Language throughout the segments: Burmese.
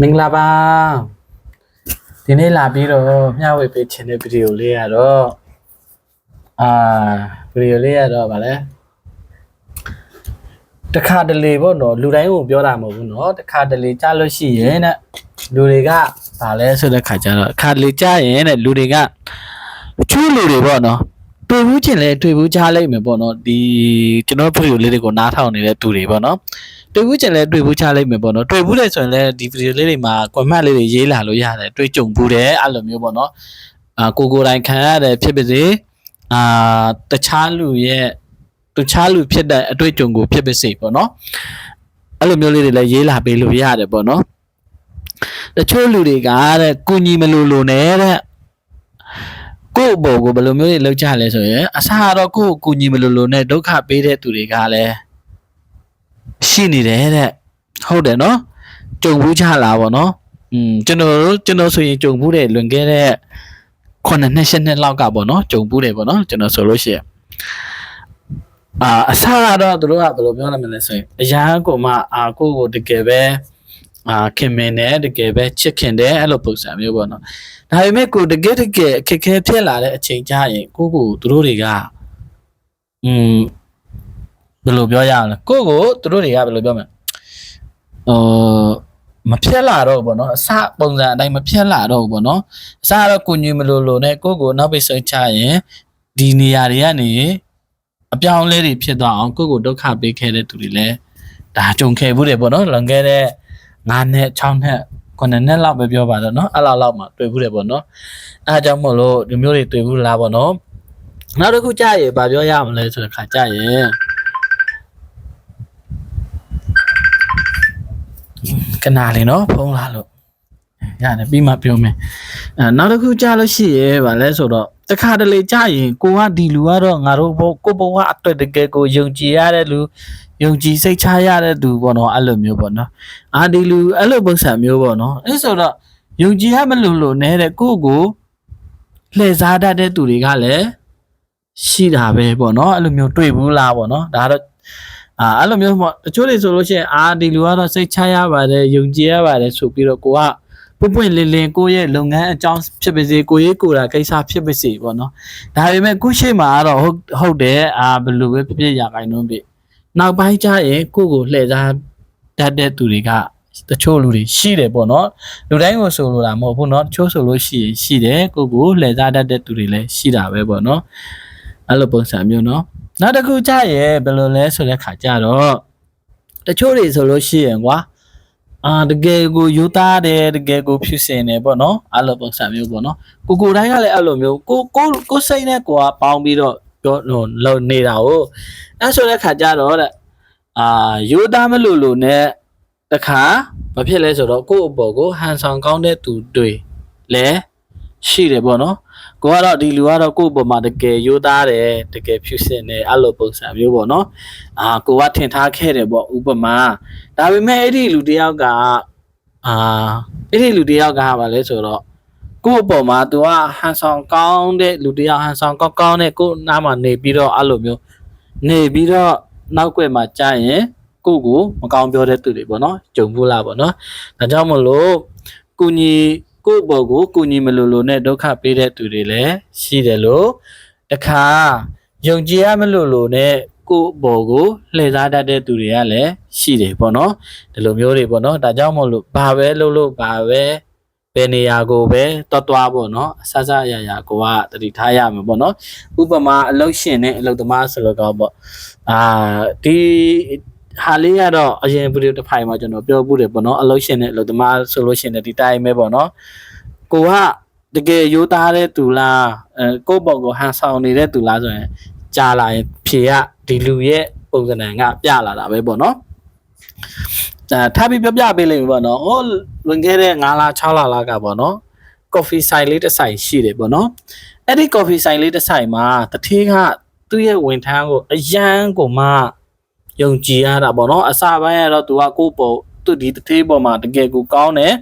မင်္ဂလာပါဒီနေ့လာပြီးတော့မျှဝေပေးခြင်းတဲ့ဗီဒီယိုလေးရတော့အာဗီဒီယိုလေးရတော့ဗာလဲတခါတလေပေါ့နော်လူတိုင်းကိုပြောတာမဟုတ်ဘူးနော်တခါတလေကြားလို့ရှိရင်တဲ့လူတွေကဗာလဲဆိုတဲ့ခါကျတော့အခါတလေကြားရင်တဲ့လူတွေကတချို့လူတွေပေါ့နော်တွေ့ဘူးချင်းလဲတွေ့ဘူးကြားလိုက်မယ်ပေါ့နော်ဒီကျွန်တော်ဗီဒီယိုလေးတွေကိုနားထောင်နေတဲ့သူတွေပေါ့နော် တွေ့ဘူးချင်လဲတွေ့ဘူးချလိုက်မယ်ပေါ့နော်တွေ့ဘူးလဲဆိုရင်လည်းဒီဗီဒီယိုလေးတွေမှာ comment လေးတွေရေးလာလို့ရတယ်တွေ့ကြုံဘူးတယ်အဲ့လိုမျိုးပေါ့နော်အာကိုကိုယ်တိုင်ခံရတယ်ဖြစ်ပါစေအာတခြားလူရဲ့တခြားလူဖြစ်တဲ့အတွေ့အကြုံကိုဖြစ်ပါစေပေါ့နော်အဲ့လိုမျိုးလေးတွေလည်းရေးလာပေးလို့ရတယ်ပေါ့နော်တချို့လူတွေကတဲ့ကုညီမလို့လို့နဲ့တဲ့ကိုယ့်ဘောကိုဘယ်လိုမျိုးတွေလောက်ကြလဲဆိုရင်အစားတော့ကိုယ့်ကိုကုညီမလို့လို့နဲ့ဒုက္ခပေးတဲ့သူတွေကလည်း ရှိနေတယ်တဲ့ဟုတ်တယ်နော်ကြုံဘူးချလာပါတော့อืมကျွန်တော်တို့ကျွန်တော်ဆိုရင်ကြုံဘူးတယ်လွန်ခဲ့တဲ့ခုနှစ်နှစ်ရှစ်နှစ်လောက်ကပေါ့နော်ကြုံဘူးတယ်ပေါ့နော်ကျွန်တော်ဆိုလို့ရှိရင်အာအစားကတော့သူတို့ကဘယ်လိုပြောရမလဲဆိုရင်အရာကိုမှအာကိုကိုတကယ်ပဲအာခင်မင်တယ်တကယ်ပဲချစ်ခင်တယ်အဲ့လိုပုံစံမျိုးပေါ့နော်ဒါပေမဲ့ကိုတကယ်တကယ်အခက်အခဲဖြစ်လာတဲ့အချိန်ကျရင်ကိုကိုသူတို့တွေကอืม ဘယ်လိုပြောရအောင်လဲကိုယ့်ကိုသူတို့တွေကဘယ်လိုပြောမလဲဟိုမဖြက်လာတော့ဘူးပေါ့နော်အစပုံစံအတိုင်းမဖြက်လာတော့ဘူးပေါ့နော်အစကတော့ကိုညင်မလို့လို့နဲ့ကိုယ့်ကိုနောက်ပိတ်ဆုံးချရင်ဒီနေရာတွေကနေအပြောင်းအလဲတွေဖြစ်သွားအောင်ကိုယ့်ကိုဒုက္ခပေးခဲ့တဲ့သူတွေလည်းဒါကြုံခဲ့ဘူးတယ်ပေါ့နော်လွန်ခဲ့တဲ့9နှစ်6နှစ်9နှစ်လောက်ပဲပြောပါတော့နော်အဲ့လောက်လောက်မှတွေ့ဘူးတယ်ပေါ့နော်အဲအကြောင်းမို့လို့ဒီမျိုးတွေတွေ့ဘူးလားပေါ့နော်နောက်တစ်ခုကြာရေဗာပြောရမလဲဆိုတဲ့ခါကြာရ ကနာလေနော်ဖုံးလာလို့ရတယ်ပြီးမှပြောမယ်အဲနောက်တစ်ခုကြားလို့ရှိရဲဗာလဲဆိုတော့တခါတလေကြားရင်ကိုကဒီလူကတော့ငါတို့ဘကိုဘဝအတွက်တကယ်ကိုယုံကြည်ရတဲ့လူယုံကြည်စိတ်ချရတဲ့သူပေါ့နော်အဲ့လိုမျိုးပေါ့နော်အာဒီလူအဲ့လိုပုံစံမျိုးပေါ့နော်အဲ့ဆိုတော့ယုံကြည်ရမလို့လို့နဲတဲ့ကိုကိုလှည့်စားတတ်တဲ့သူတွေကလည်းရှိတာပဲပေါ့နော်အဲ့လိုမျိုးတွေ့ဘူးလားပေါ့နော်ဒါတော့ အာအဲ့လိုမျိုးပေါ့တချို့တွေဆိုလို့ရှိရင်အာဒီလူကတော့စိတ်ချရပါတယ်ယုံကြည်ရပါတယ်ဆိုပြီးတော့ကိုကပွပွင့်လင်းလင်းကိုယ့်ရဲ့လုပ်ငန်းအကြောင်းဖြစ်ပါစေကိုယ့်ရဲ့ကိုယ်တာကိစ္စဖြစ်ပါစေပေါ့နော်ဒါပေမဲ့ခုရှိမှကတော့ဟုတ်ဟုတ်တယ်အာဘယ်လိုပဲဖြစ်ဖြစ်ရခိုင်နှုန်းပြီနောက်ပိုင်းကျရင်ကိုယ့်ကိုလှည့်စားတတ်တဲ့သူတွေကတချို့လူတွေရှိတယ်ပေါ့နော်လူတိုင်းကိုဆိုလိုတာမဟုတ်ဘူးเนาะတချို့ဆိုလို့ရှိရင်ရှိတယ်ကိုယ့်ကိုလှည့်စားတတ်တဲ့သူတွေလည်းရှိတာပဲပေါ့နော်အဲ့လိုပုံစံမျိုးเนาะ နောက်တစ်ခုကြရဲ့ဘယ်လိုလဲဆိုတဲ့ခါကြတော့တချို့တွေဆိုလို့ရှိရင်ကွာအာတကယ်ကိုယူသားတယ်တကယ်ကိုဖြူစင်တယ်ပေါ့နော်အဲ့လိုပုံစံမျိုးပေါ့နော်ကိုကိုတိုင်းကလည်းအဲ့လိုမျိုးကိုကိုကိုစိတ်နဲ့ကိုကပေါင်းပြီးတော့ပြောဟိုလုံနေတာကိုအဲ့ဆိုတဲ့ခါကြတော့တဲ့အာယူသားမလို့လို့နဲ့တခါမဖြစ်လဲဆိုတော့ကိုယ့်အပေါ်ကိုဟန်ဆောင်ကောင်းတဲ့သူတွေလည်းရှိတယ်ပေါ့နော် ကိုကတော့ဒီလူကတော့ကိုယ့်ဘက်မှာတကယ်ရိုးသားတယ်တကယ်ဖြူစင်တယ်အဲ့လိုပုံစံမျိုးပေါ့နော်အာကိုကထင်ထားခဲ့တယ်ပေါ့ဥပမာဒါပေမဲ့အဲ့ဒီလူတယောက်ကအာအဲ့ဒီလူတယောက်ကဗာလဲဆိုတော့ကိုယ့်အပေါ်မှာ तू ကဟန်ဆောင်ကောင်းတဲ့လူတယောက်ဟန်ဆောင်ကောင်းကောင်းတဲ့ကိုယ့်နားမှာနေပြီးတော့အဲ့လိုမျိုးနေပြီးတော့နောက်ွယ်မှာကြာရင်ကိုယ့်ကိုမကောင်းပြောတဲ့သူတွေပေါ့နော်ကြုံဘူးလားပေါ့နော်ဒါကြောင့်မလို့ကုညီ ကိုယ့်ဘောကိုကုညီမလို့လို့နဲ့ဒုက္ခပေးတဲ့သူတွေလည်းရှိတယ်လို့တခါယုံကြည်ရမလို့လို့နဲ့ကိုယ့်ဘောကိုလှည့်စားတတ်တဲ့သူတွေကလည်းရှိတယ်ပေါ့နော်ဒီလိုမျိုးတွေပေါ့နော်ဒါကြောင့်မလို့ဘာပဲလုပ်လို့ဘာပဲဘယ်နေရာကိုပဲတွတ်သွားပေါ့နော်အဆဆအရာရာကိုကတတိထားရမှာပေါ့နော်ဥပမာအလုတ်ရှင်နဲ့အလုတ်သမားဆိုတော့ကောပေါ့အာဒီ ဟာလေးကတော့အရင်ဗီဒီယိုတစ်ဖိုင်မှာကျွန်တော်ပြောဖို့တယ်ပေါ့နော်အလုတ်ရှင်နဲ့အလုတ်သမားဆိုလို့ရှင်တဲ့ဒီတိုင်းပဲပေါ့နော်ကိုကတကယ်ရိုးသားတဲ့သူလားအဲကိုယ့်ဘောကိုဟန်ဆောင်နေတဲ့သူလားဆိုရင်ကြာလာရင်ဖြေကဒီလူရဲ့ပုံစံကပြလာတာပဲပေါ့နော်အဲထားပြီးပြပြပေးလိမ့်မယ်ပေါ့နော်ဟိုလွန်ခဲ့တဲ့9လ6လလောက်ကပေါ့နော် coffee ဆိုင်လေးတစ်ဆိုင်ရှိတယ်ပေါ့နော်အဲ့ဒီ coffee ဆိုင်လေးတစ်ဆိုင်မှာတထေးကသူ့ရဲ့ဝန်ထမ်းကိုအရန်ကိုမှ ယုံကြည်ရတာပေါ့နော်အစပိုင်းကတော့သူကကိုယ့်ပေါ်သူဒီတထေးပေါ်မှာတကယ်ကိုကောင်းတယ်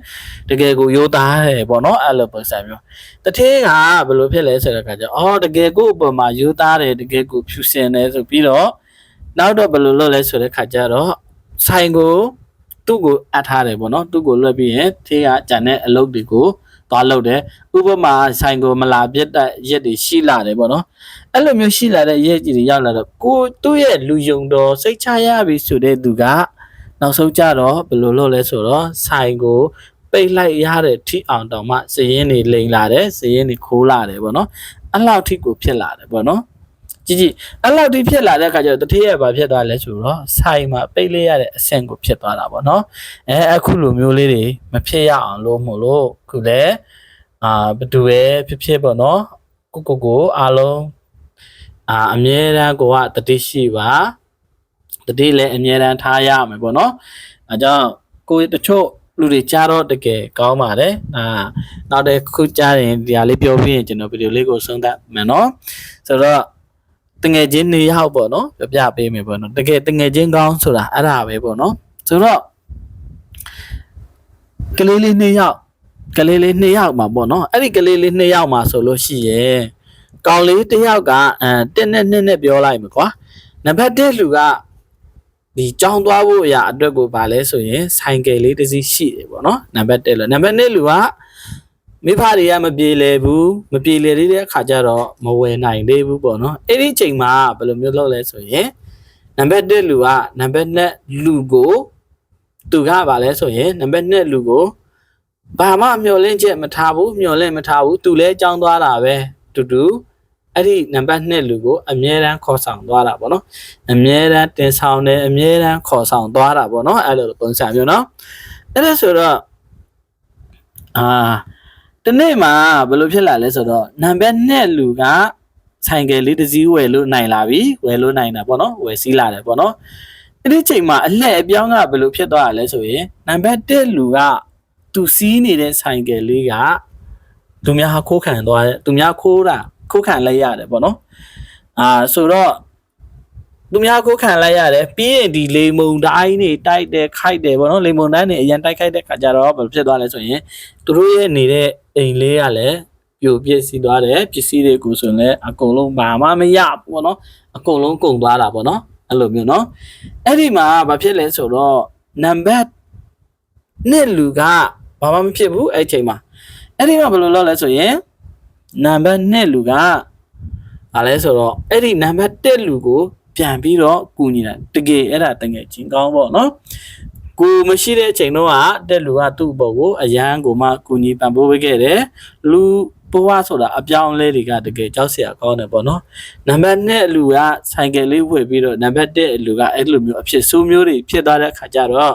တကယ်ကိုရိုးသားတယ်ပေါ့နော်အဲ့လိုပုံစံမျိုးတထေးကဘယ်လိုဖြစ်လဲဆိုတဲ့အခါကျအော်တကယ်ကိုယ့်အပေါ်မှာရိုးသားတယ်တကယ်ကိုဖြူစင်တယ်ဆိုပြီးတော့နောက်တော့ဘယ်လိုလုပ်လဲဆိုတဲ့အခါကျတော့ဆိုင်ကိုသူ့ကိုအပ်ထားတယ်ပေါ့နော်သူ့ကိုလွှတ်ပြီးရင်ထေးကဂျန်တဲ့အလုပ်တွေကို သွားလုပ်တယ်ဥပမာဆိုင်ကိုမလာပြတ်တဲ့ရက်တွေရှိလာတယ်ပေါ့နော်အဲ့လိုမျိုးရှိလာတဲ့ရက်ကြီးတွေရောက်လာတော့ကိုသူ့ရဲ့လူယုံတော်စိတ်ချရပြီဆိုတဲ့သူကနောက်ဆုံးကြတော့ဘယ်လိုလုပ်လဲဆိုတော့ဆိုင်ကိုပိတ်လိုက်ရတဲ့ထိအောင်တောင်မှစည်ရင်တွေလိန်လာတယ်စည်ရင်တွေခိုးလာတယ်ပေါ့နော်အဲ့လောက်ထိကိုဖြစ်လာတယ်ပေါ့နော် ကြည့်ကြည့်အဲ့လောက်ထိဖြစ်လာတဲ့အခါကျတော့တတိယဘာဖြစ်သွားလဲဆိုတော့ဆိုင်မှာပိတ်လိုက်ရတဲ့အဆင့်ကိုဖြစ်သွားတာပေါ့နော်အဲအခုလိုမျိုးလေးတွေမဖြစ်ရအောင်လို့မို့လို့ခုလဲအာဘယ်သူပဲဖြစ်ဖြစ်ပေါ့နော်ကိုကိုကိုအားလုံးအာအမြဲတမ်းကိုကတတိရှိပါတတိလည်းအမြဲတမ်းထားရမယ်ပေါ့နော်အဲကြောင့်ကိုတချို့လူတွေကြားတော့တကယ်ကောင်းပါတယ်အာနောက်တစ်ခုကြားရင်ဒီဟာလေးပြောပြီးရင်ကျွန်တော်ဗီဒီယိုလေးကိုဆုံးသတ်မယ်နော်ဆိုတော့ တငယ်ချင်းနေရောက်ပေါ့နော်ပြပြပေးမယ်ပေါ့နော်တကယ်တငယ်ချင်းကောင်းဆိုတာအဲ့ဒါပဲပေါ့နော်ဆိုတော့ကလေးလေးနှစ်ယောက်ကလေးလေးနှစ်ယောက်မှာပေါ့နော်အဲ့ဒီကလေးလေးနှစ်ယောက်မှာဆိုလို့ရှိရင်ကောင်လေးတစ်ယောက်ကအဲတက်နဲ့နှစ်နဲ့ပြောလိုက်မှာကွာနံပါတ်1လူကဒီကြောင်းသွားဖို့အရာအတွက်ကိုဗာလဲဆိုရင်ဆိုင်ကယ်လေးတစ်စီးရှိတယ်ပေါ့နော်နံပါတ်1လူနံပါတ်2လူက မိဖတွေကမပြေလည်ဘူးမပြေလည်သေးတဲ့အခါကျတော့မဝယ်နိုင်သေးဘူးပေါ့နော်အဲ့ဒီအချိန်မှာဘယ်လိုမျိုးလုပ်လဲဆိုရင်နံပါတ်1လူကနံပါတ်2လူကိုသူကဗာလဲဆိုရင်နံပါတ်2လူကိုဘာမှမျောလင့်ချက်မထားဘူးမျောလင့်မထားဘူးသူလဲကြောင်းသွားတာပဲတူတူအဲ့ဒီနံပါတ်2လူကိုအမြဲတမ်းခေါ်ဆောင်သွားတာပေါ့နော်အမြဲတမ်းတင်ဆောင်တယ်အမြဲတမ်းခေါ်ဆောင်သွားတာပေါ့နော်အဲ့လိုပုံစံမျိုးနော်အဲ့ဒါဆိုတော့အာ ဒီနေ့မှာဘယ်လိုဖြစ်လာလဲဆိုတော့နံပါတ်2လူကဆိုင်ကယ်လေးတစ်စီးဝယ်လို့နိုင်လာပြီဝယ်လို့နိုင်တာပေါ့နော်ဝယ်စီးလာတယ်ပေါ့နော်အဲ့ဒီချိန်မှာအလှည့်အပြောင်းကဘယ်လိုဖြစ်သွားတာလဲဆိုရင်နံပါတ်1လူကသူစီးနေတဲ့ဆိုင်ကယ်လေးကသူများဟာခိုးခံသွားတယ်သူများခိုးတာခိုးခံလိုက်ရတယ်ပေါ့နော်အာဆိုတော့ သူများခိုးခံလိုက်ရတယ်ပြီးရင်ဒီလေမုန်တိုင်းတွေတိုက်တယ်ခိုက်တယ်ပေါ့နော်လေမုန်တိုင်းတွေအရင်တိုက်ခိုက်တဲ့ခါကျတော့ဘယ်ဖြစ်သွားလဲဆိုရင်သူတို့ရဲ့နေတဲ့အိမ်လေးကလည်းပြိုပြစ်စီသွားတယ်ပစ္စည်းတွေကိုဆိုရင်လည်းအကုန်လုံးဘာမှမရဘူးပေါ့နော်အကုန်လုံးကုန်သွားတာပေါ့နော်အဲ့လိုမျိုးနော်အဲ့ဒီမှာဘာဖြစ်လဲဆိုတော့နံပါတ်နှစ်လူကဘာမှမဖြစ်ဘူးအဲ့ချိန်မှာအဲ့ဒီမှာဘယ်လိုလုပ်လဲဆိုရင်နံပါတ်2လူကဘာလဲဆိုတော့အဲ့ဒီနံပါတ်1လူကို ပြန်ပြီးတော့ကူညီတာတကယ်အဲ့ဒါတကယ်ချင်းကောင်းပေါ့နော်ကိုမရှိတဲ့အချိန်တော့ကတက်လူကသူ့ဘောကိုအရန်ကိုမှကူညီပံ့ပိုးပေးခဲ့တယ်လူဘဝဆိုတာအပြောင်းအလဲတွေကတကယ်ကြောက်စရာကောင်းတယ်ပေါ့နော်နံပါတ်2လူကဆိုင်ကယ်လေးဝယ်ပြီးတော့နံပါတ်1လူကအဲ့လိုမျိုးအဖြစ်ဆိုးမျိုးတွေဖြစ်သွားတဲ့အခါကျတော့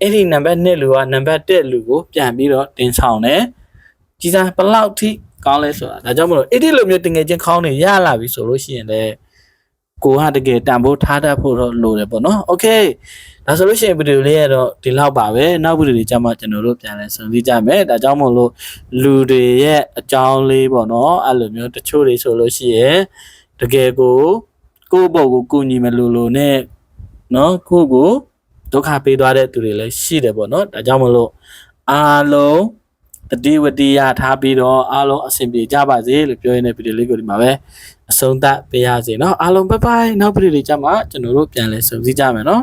အဲ့ဒီနံပါတ်2လူကနံပါတ်1လူကိုပြန်ပြီးတော့တင်ဆောင်တယ်ကြီးစားဘယ်လောက်ထိကောင်းလဲဆိုတာဒါကြောင့်မလို့အဲ့ဒီလိုမျိုးတငယ်ချင်းခေါင်းနေရလာပြီဆိုလို့ရှိရင်လည်း ကိုကတကယ်တန်ဖိုးထားတတ်ဖို့တော့လိုတယ်ပေါ့နော်။ Okay ဒါဆိုလို့ရှိရင်ဗီဒီယိုလေးရတော့ဒီလောက်ပါပဲ။နောက်ဗီဒီယိုလေးကျမှကျွန်တော်တို့ပြန်လဲဆုံကြည့်ကြမယ်။ဒါကြောင့်မို့လို့လူတွေရဲ့အကြောင်းလေးပေါ့နော်။အဲ့လိုမျိုးတချို့တွေဆိုလို့ရှိရင်တကယ်ကိုကိုယ့်ဘုတ်ကိုကုညီမလို့လို့နဲ့နော်ကိုယ့်ကိုဒုက္ခပေးသွားတဲ့သူတွေလည်းရှိတယ်ပေါ့နော်။ဒါကြောင့်မို့လို့အားလုံး တတိဝတိယထားပြီးတော့အားလုံးအဆင်ပြေကြပါစေလို့ပြောရင်းတဲ့ဗီဒီယိုလေးကိုဒီမှာပဲအဆုံးသတ်ပေးရစေเนาะအားလုံးဘိုင်ဘိုင်နောက်ဗီဒီယိုလေးကြမှာကျွန်တော်တို့ပြန်လဲဆုံစည်းကြမယ်เนาะ